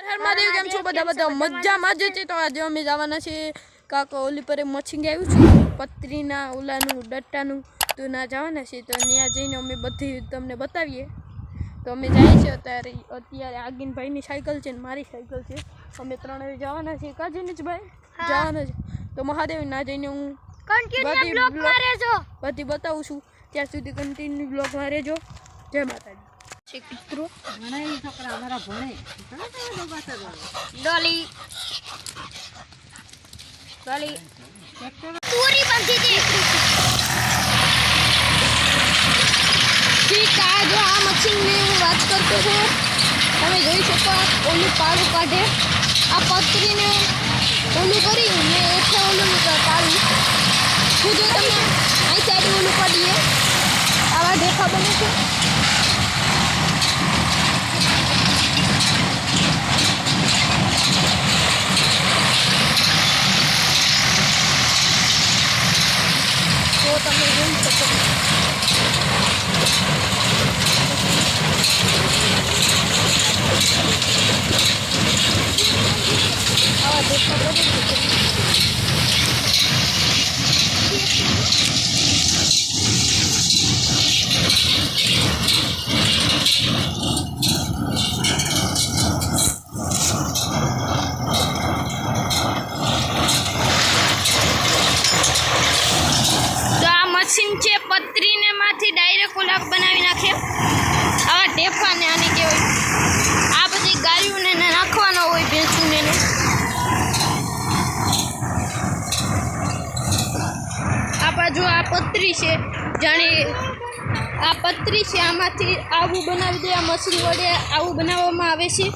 મહાદેવ કેમ છો? બધા બધા મજામાં જ છે. તો આજે અમે જવાના છીએ કાકો ઓલી પર મચ્છીંગ આવ્યું છે. પતરીના ઓલાનું ડટ્ટાનું. તો ના જવાના છીએ. તો ત્યાં જઈને અમે બધી તમને બતાવીએ. તો અમે જઈએ છીએ અત્યારે. અત્યારે આગીનભાઈની સાયકલ છે ને મારી સાયકલ છે. અમે ત્રણેય જવાના છીએ. કા ભાઈ જવાના છે. તો મહાદેવ ના જઈને હું બધી બધી બતાવું છું. ત્યાં સુધી કન્ટિન્યુ બ્લોગમાં રહેજો. જય માતાજી. છે મિત્રો ડોલી. ડોલી. પૂરી બંધી ઠીક આ જો આ મશીનની હું વાત કરતો છું. તમે જોઈ શકો ઓલું પાડું કાઢે. આ પથરીને ઓલું કરી ને એટલે ઓલું પાળું. હું જો તમે અહીં સાઈડ ઓલું પાડીએ આવા દેખા બને છે. તમે જોઈ શકો આવા ઢેફા બને છે તો આ મશીન છે પતરીને માંથી ડાયરેક્ટ ઓલા બનાવી નાખે આવા ટેફાને આને કહેવાય આ બધી ગાયોને ને નાખવાનો હોય ભેંસુને ને આ બાજુ આ પતરી છે. જાણે આ પતરી છે. આમાંથી આવું બનાવી દે, આ મશીન વડે આવું બનાવવામાં આવે છે.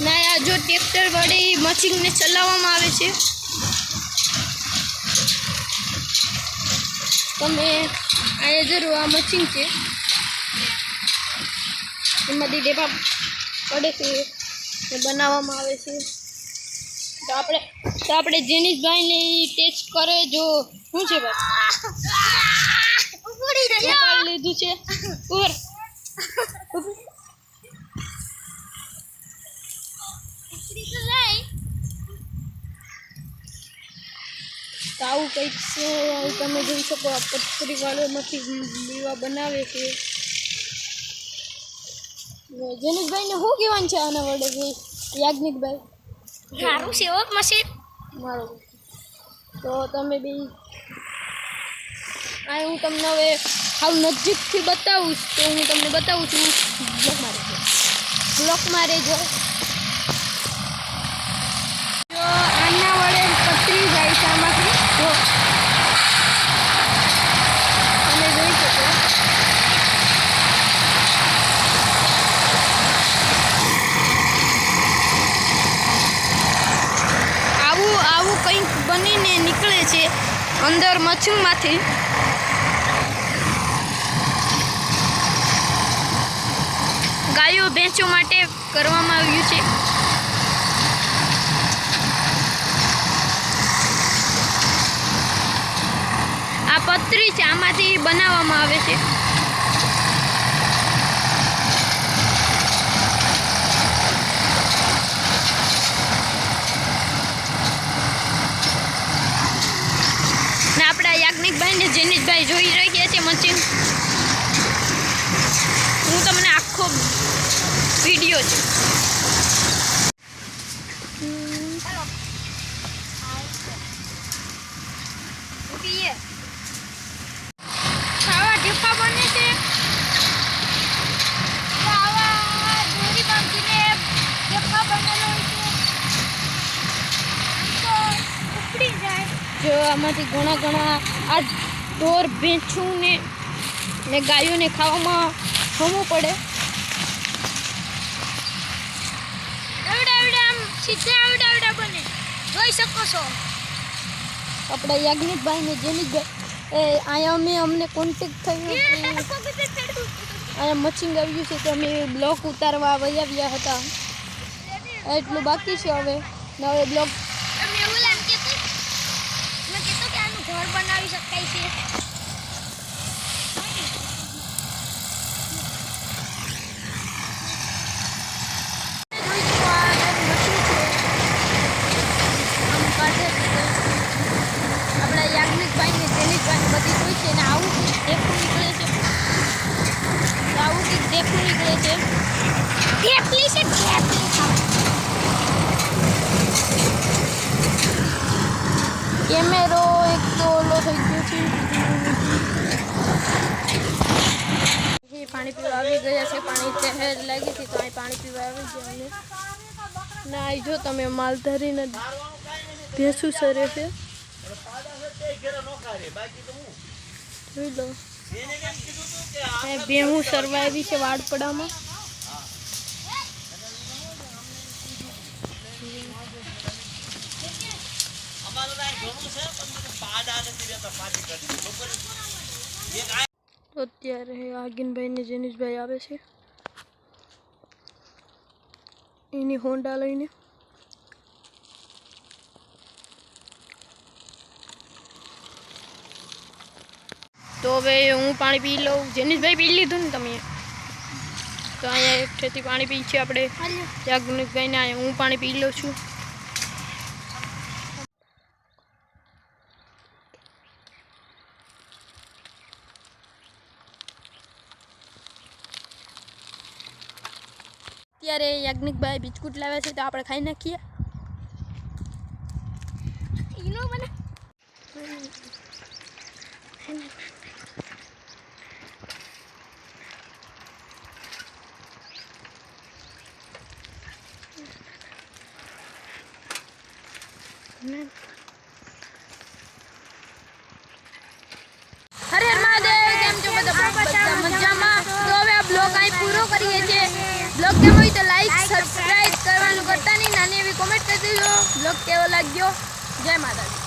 ના જો ટ્રેક્ટર વડે એ મશીનને ચલાવવામાં આવે છે. તમે અહીંયા જરૂર, આ મશીન છે. એમાંથી ડેપા પડે છે બનાવવામાં આવે છે. તો આપણે તો આપણે જેનિશભાઈને ટેસ્ટ કરે જો શું છે ભાઈ? ઉપાડી લીધું છે. ઉપર તો આવું કંઈક છે તમે જોઈ શકો આ પથરી વાળોમાંથી દીવા બનાવે છે. ને જેનિશભાઈને શું કહેવાનું છે આના વડે? ભાઈ યાજ્ઞિકભાઈ. છે ઓ મશીન મારો. તો તમે બી આ હું તમને હવે હાવ નજીકથી બતાવું તો હું તમને બતાવું છું બ્લોકમાં રહેજો બ્લોકમાં રહેજો જો આના વડે પતરી જાય છે આમાંથી જો તમે જોઈ શકો આવું આવું કંઈક બનીને નીકળે છે. અંદર મચ્છુમાંથી ગાયો ભેંસો માટે કરવામાં આવ્યું છે. આ પથરી છે, આમાંથી બનાવવામાં આવે છે ને આપણા ને જેનિશભાઈ જોઈ રહ્યા છે મશીન હું તમને આખો વીડિયો છે. જો આમાંથી ઘણા ઘણા આ ઢોર ભેંસું ને ને ગાયોને ખાવામાં ખમવું પડે. જોઈ શકો છો. આપણા યાજ્ઞિકભાઈ ને જેનિકભાઈ એ અહીંયા અમે અમને કોન્ટેક્ટ થયો અહીંયા મચિંગ આવ્યું છે તો અમે બ્લોક ઉતારવા વહી આવ્યા હતા. એટલું બાકી છે હવે. ને હવે બ્લોક કેમેરો એક તો ઓલો પાણી પીવા આવી ગયા છે, પાણી ચહેર લાગી હતી તો પાણી પીવા આવી ગયા ના આવી જો તમે માલ ધરીને ભેંસું સરે છે. અહીં ભેહું સર્વાઈવી છે વાડપડામાં. અત્યારે આગિનભાઈ ને જેનિશભાઈ આવે છે. એની હોન્ડા લઈને. તો હવે હું પાણી પી લઉં. ભાઈ પી લીધું ને તમે. તો અહીંયા એકઠેથી પાણી પી છે આપણે. યાજ્ઞિકભાઈને અહીંયા હું પાણી પી લઉં છું. અત્યારે યાજ્ઞિકભાઈ બિસ્કુટ લાવ્યા છે તો આપણે ખાઈ નાખીએ. ઈનો મને. હર મહાદેવ, કેમ છો બધા? બધા મજામાં? તો હવે આ બ્લોગ અહીં પૂરો કરીએ છીએ. બ્લોગ કેવો હોય તો લાઈક સબસ્ક્રાઇબ કરવાનું કરતા નહીં. નાની એવી કોમેન્ટ કરી દેજો. બ્લોગ કેવો લાગ્યો? જય માતાજી.